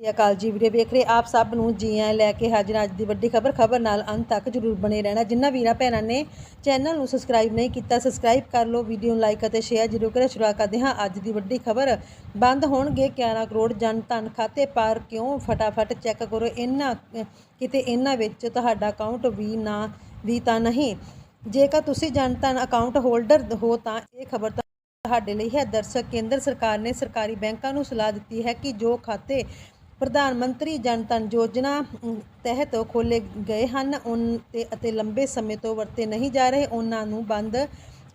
ਸ੍ਰੀ ਅਕਾਲ ਜੀ ਵੀਡੀਓ ਵੇਖ ਰਹੇ ਆਪ ਸਭ ਨੂੰ ਜੀ ਆਇਆਂ ਲੈ ਕੇ ਹਾਜ਼ਰ ਅੱਜ ਦੀ ਵੱਡੀ ਖਬਰ ਖਬਰ ਨਾਲ ਅੰਤ ਤੱਕ ਜਰੂਰ ਬਣੇ ਰਹਿਣਾ। ਜਿੰਨਾ ਵੀਰਾਂ ਭੈਣਾਂ ਨੇ ਚੈਨਲ ਨੂੰ ਸਬਸਕ੍ਰਾਈਬ ਨਹੀਂ ਕੀਤਾ ਸਬਸਕ੍ਰਾਈਬ ਕਰ ਲਓ ਵੀਡੀਓ ਨੂੰ ਲਾਈਕ ਅਤੇ ਸ਼ੇਅਰ ਜਰੂਰ ਕਰੋ ਸ਼ੁਰੂਆਤ ਕਰਦੇ ਹਾਂ ਅੱਜ ਦੀ ਵੱਡੀ ਖਬਰ। ਬੰਦ ਹੋਣਗੇ 11 ਕਰੋੜ ਜਨ ਧਨ ਖਾਤੇ ਪਰ ਕਿਉਂ ਫਟਾਫਟ ਚੈੱਕ ਕਰੋ? ਇਹਨਾਂ, ਕਿਤੇ ਇਹਨਾਂ ਵਿੱਚ ਤੁਹਾਡਾ ਅਕਾਊਂਟ ਵੀ ਨਾ, ਵੀ ਤਾਂ ਨਹੀਂ। ਜੇਕਰ ਤੁਸੀਂ ਜਨ ਧਨ ਅਕਾਊਂਟ ਹੋਲਡਰ ਹੋ ਤਾਂ ਇਹ ਖਬਰ ਤੁਹਾਡੇ ਲਈ ਹੈ। ਦਰਸ਼ਕ, ਕੇਂਦਰ ਸਰਕਾਰ ਨੇ ਸਰਕਾਰੀ ਬੈਂਕਾਂ ਨੂੰ ਸਲਾਹ ਦਿੱਤੀ ਹੈ ਕਿ ਜੋ ਖਾਤੇ ਪ੍ਰਧਾਨ ਮੰਤਰੀ ਜਨ ਧਨ ਯੋਜਨਾ ਤਹਿਤ ਖੋਲੇ ਗਏ ਹਨ। ਉਨ, ਤੇ, ਅਤੇ ਲੰਬੇ ਸਮੇਂ ਤੋਂ ਵਰਤੇ ਨਹੀਂ ਜਾ ਰਹੇ, ਉਹਨਾਂ ਨੂੰ ਬੰਦ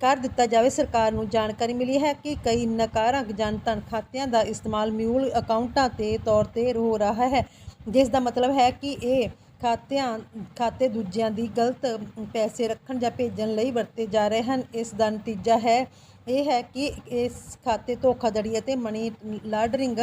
ਕਰ ਦਿੱਤਾ ਜਾਵੇ। ਸਰਕਾਰ ਨੂੰ ਜਾਣਕਾਰੀ ਮਿਲੀ ਹੈ ਕਿ ਕਈ ਨਕਾਰਾਂ ਜਨ ਧਨ ਖਾਤਿਆਂ ਦਾ ਇਸਤੇਮਾਲ ਮਿਊਲ ਅਕਾਊਂਟਾਂ ਤੇ ਤੌਰ ਤੇ ਹੋ ਰਿਹਾ ਹੈ। ਜਿਸ ਦਾ ਮਤਲਬ ਹੈ ਕਿ ਇਹ ਖਾਤਿਆਂ, ਖਾਤੇ ਦੂਜਿਆਂ ਦੀ ਗਲਤ ਪੈਸੇ ਰੱਖਣ ਜਾਂ ਭੇਜਣ ਲਈ ਵਰਤੇ ਜਾ ਰਹੇ ਹਨ। ਇਸ ਦਾ ਨਤੀਜਾ ਹੈ, ਇਹ ਹੈ ਕਿ ਇਸ ਖਾਤੇ ਧੋਖਾਧੜੀ ਅਤੇ ਮਨੀ ਲਾਂਡਰਿੰਗ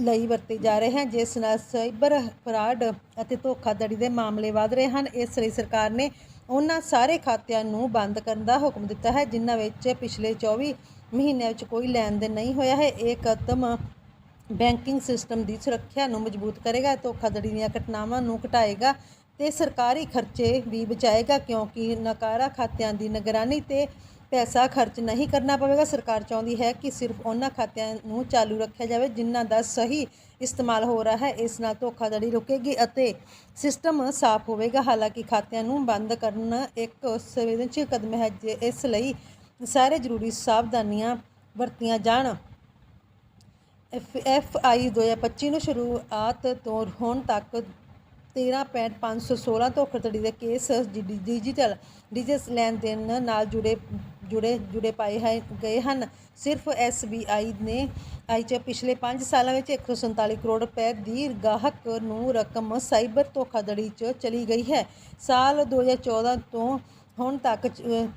ਲਈ ਵਰਤੇ ਜਾ ਰਹੇ ਹਨ, ਜਿਸ ਨਾਲ ਸਾਈਬਰ ਫਰਾਡ ਅਤੇ ਧੋਖਾਧੜੀ ਦੇ ਮਾਮਲੇ ਵਧ ਰਹੇ ਹਨ। ਇਸ ਲਈ ਸਰਕਾਰ ਨੇ ਉਹਨਾਂ ਸਾਰੇ ਖਾਤਿਆਂ ਨੂੰ ਬੰਦ ਕਰਨ ਦਾ ਹੁਕਮ ਦਿੱਤਾ ਹੈ, ਜਿਨ੍ਹਾਂ ਵਿੱਚ ਪਿਛਲੇ 24 ਮਹੀਨਿਆਂ ਵਿੱਚ ਕੋਈ ਲੈਣ ਦੇਣ ਨਹੀਂ ਹੋਇਆ ਹੈ। ਇਹ ਕਦਮ ਬੈਂਕਿੰਗ ਸਿਸਟਮ ਦੀ ਸੁਰੱਖਿਆ ਨੂੰ ਮਜ਼ਬੂਤ ਕਰੇਗਾ, ਧੋਖਾਧੜੀ ਦੀਆਂ ਘਟਨਾਵਾਂ ਨੂੰ ਘਟਾਏਗਾ ਤੇ ਸਰਕਾਰੀ ਖਰਚੇ ਵੀ ਬਚਾਏਗਾ, ਕਿਉਂਕਿ ਨਕਾਰਾ ਖਾਤਿਆਂ ਦੀ ਨਿਗਰਾਨੀ ਤੇ ਪੈਸਾ ਖਰਚ ਨਹੀਂ ਕਰਨਾ ਪਵੇਗਾ। ਸਰਕਾਰ ਚਾਹੁੰਦੀ ਹੈ ਕਿ ਸਿਰਫ ਉਹਨਾਂ ਖਾਤਿਆਂ ਨੂੰ ਚਾਲੂ ਰੱਖਿਆ ਜਾਵੇ ਜਿਨ੍ਹਾਂ ਦਾ ਸਹੀ ਇਸਤੇਮਾਲ ਹੋ ਰਿਹਾ ਹੈ। ਇਸ ਨਾਲ ਧੋਖਾਧੜੀ ਰੁਕੇਗੀ ਅਤੇ ਸਿਸਟਮ ਸਾਫ਼ ਹੋਵੇਗਾ। ਹਾਲਾਂਕਿ ਖਾਤਿਆਂ ਨੂੰ ਬੰਦ ਕਰਨਾ ਇੱਕ ਸੰਵੇਦਨਸ਼ੀਲ ਕਦਮ ਹੈ ਜੇ ਇਸ ਲਈ ਸਾਰੇ ਜ਼ਰੂਰੀ ਸਾਵਧਾਨੀਆਂ ਵਰਤੀਆਂ ਜਾਣ। ਐਫ ਐਫ ਆਈ 2025 ਨੂੰ ਸ਼ੁਰੂਆਤ ਤੋਂ ਹੁਣ ਤੱਕ 13.516 ਧੋਖਾਧੜੀ ਦੇ ਕੇਸ ਡਿ- ਡਿਜੀਟਲ ਡਿਜੀਟਲ ਲੈਣ ਦੇਣ ਨਾਲ ਜੁੜੇ ਜੁੜੇ ਜੁੜੇ ਪਾਏ ਹੈ, ਗਏ ਹਨ। ਸਿਰਫ ਐਸ ਬੀ ਆਈ ਨੇ ਆਈ ਚ ਪਿਛਲੇ 5 ਸਾਲਾਂ ਵਿੱਚ 147 ਕਰੋੜ ਰੁਪਏ ਦੀ ਗਾਹਕ ਨੂੰ ਰਕਮ ਸਾਈਬਰ ਧੋਖਾਧੜੀ ਚ ਚਲੀ ਗਈ ਹੈ। ਸਾਲ 2014 ਤੋਂ ਹੁਣ ਤੱਕ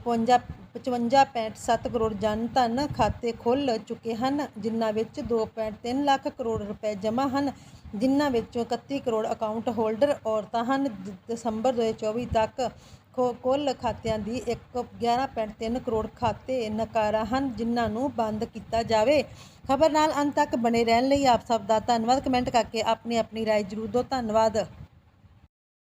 55 55.7 ਕਰੋੜ ਜਨ ਧਨ ਖਾਤੇ ਖੁੱਲ ਚੁੱਕੇ ਹਨ, ਜਿਨ੍ਹਾਂ ਵਿੱਚ 2.3 ਲੱਖ ਕਰੋੜ ਰੁਪਏ ਜਮ੍ਹਾਂ ਹਨ, ਜਿਨ੍ਹਾਂ ਵਿੱਚੋਂ 31 ਕਰੋੜ ਅਕਾਊਂਟ ਹੋਲਡਰ ਔਰਤਾਂ ਹਨ। ਦ- ਦਸੰਬਰ 2024 ਤੱਕ ਕੁੱਲ ਖਾਤਿਆਂ ਦੀ ਇੱਕ 11.3 ਕਰੋੜ ਖਾਤੇ ਨਕਾਰਾ ਹਨ, ਜਿਨ੍ਹਾਂ ਨੂੰ ਬੰਦ ਕੀਤਾ ਜਾਵੇ। ਖਬਰ ਨਾਲ ਅੰਤ ਤੱਕ ਬਣੇ ਰਹਿਣ ਲਈ ਆਪ ਸਭ ਦਾ ਧੰਨਵਾਦ। ਕਮੈਂਟ ਕਰਕੇ ਆਪਣੀ ਆਪਣੀ ਰਾਏ ਜ਼ਰੂਰ ਦਿਓ। ਧੰਨਵਾਦ।